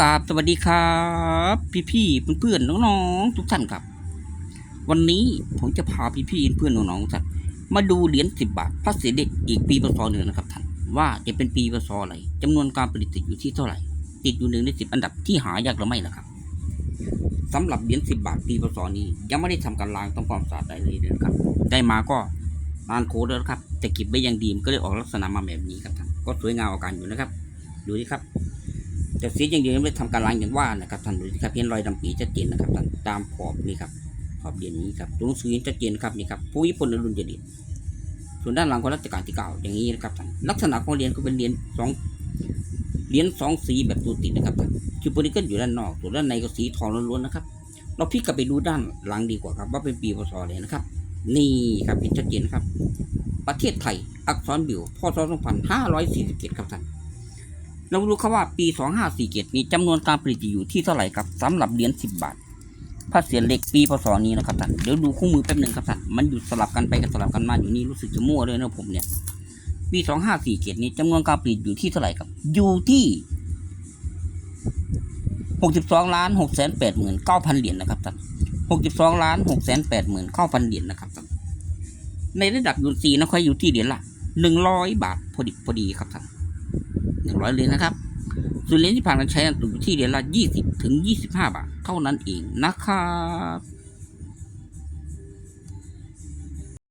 กราบสวัสดีครับ พี่ๆเพื่อนๆน้องๆทุกท่านครับ วันนี้ผมจะพาพี่ๆเพื่อนๆน้องๆทุกท่านมาดูเหรียญสิบบาทพระเศรษฐกิจอีกปีพศหนึ่งนะครับท่านว่าจะเป็นปีพศอะไรจำนวนการผลิตติดอยู่ที่เท่าไหร่ ติดอยู่หนึ่งในสิบอันดับที่หายากหรือไม่ล่ะครับสำหรับเหรียญสิบบาทปีพศนี้ยังไม่ได้ทำการล้างทำความสะอาดใดเลยนะครับ ได้มาก็นานโคแล้วครับแต่เก็บไว้อยังดีมันก็เลยออกลักษณะมาแบบนี้ครับท่าน ก็สวยงามเอาการอยู่นะครับ ดูดิครับแต่สีอย่างเดียวไม่ได้ทำการล้างอย่างว่านะครับท่านดูสิครับเห็นรอยดำปีชัดเจนนะครับท่านตามขอบนี่ครับขอบเหรียญนี้ครับตัวหนังสือเห็นชัดเจนนครับนี่ครับผู้ญี่ปุ่นรุ่นเดีส่วนด้านหลังของรัชกาลที่เก้าอย่างนี้นะครับท่านลักษณะของเหรียญก็เป็นเหรียญสองเหรียญสองสีแบบตัวติดนะครับท่านคือโพลิเกิลอยู่ด้านนอกส่วนด้านในก็สีทองล้วนๆนะครับเราพลิกกลับไปดูด้านหลังดีกว่าครับ ว่าเป็นปีพศอะไรนะครับ นี่ครับเห็นชัดเจนนครับ ประเทศไทย อักษรบิวพศ2547ครับท่านเรารู้ครับว่าปี 2547 นี้จำนวนการผลิตอยู่ที่เท่าไหร่ครับสำหรับเหรียญ10 บาทพระเศียรเหล็กปีพศนี้นะครับท่านเดี๋ยวดูคู่มือแป๊บหนึ่งครับท่านมันอยู่สลับกันไปกันสลับกันมาอยู่นี่รู้สึกจะมั่วเลยนะผมเนี่ยปี 2547 นี้จำนวนการผลิตอยู่ที่เท่าไหร่ครับ อยู่ที่62ล้าน6แสน8หมื่น9,000เหรียญนะครับท่าน62ล้าน6แสน8หมื่น9,000เหรียญนะครับท่านในระดับยูนซีนะค่อยอยู่ที่เหรียญละ 100บาทพอดีพอดีครับท่านหนึ่งร้อยเหรียญนะครับส่วนเหรียญที่ผ่านการใช้อยู่ที่เหรียญละยี่สิบถึงยี่สิบห้าบาทเท่านั้นเองนะครับ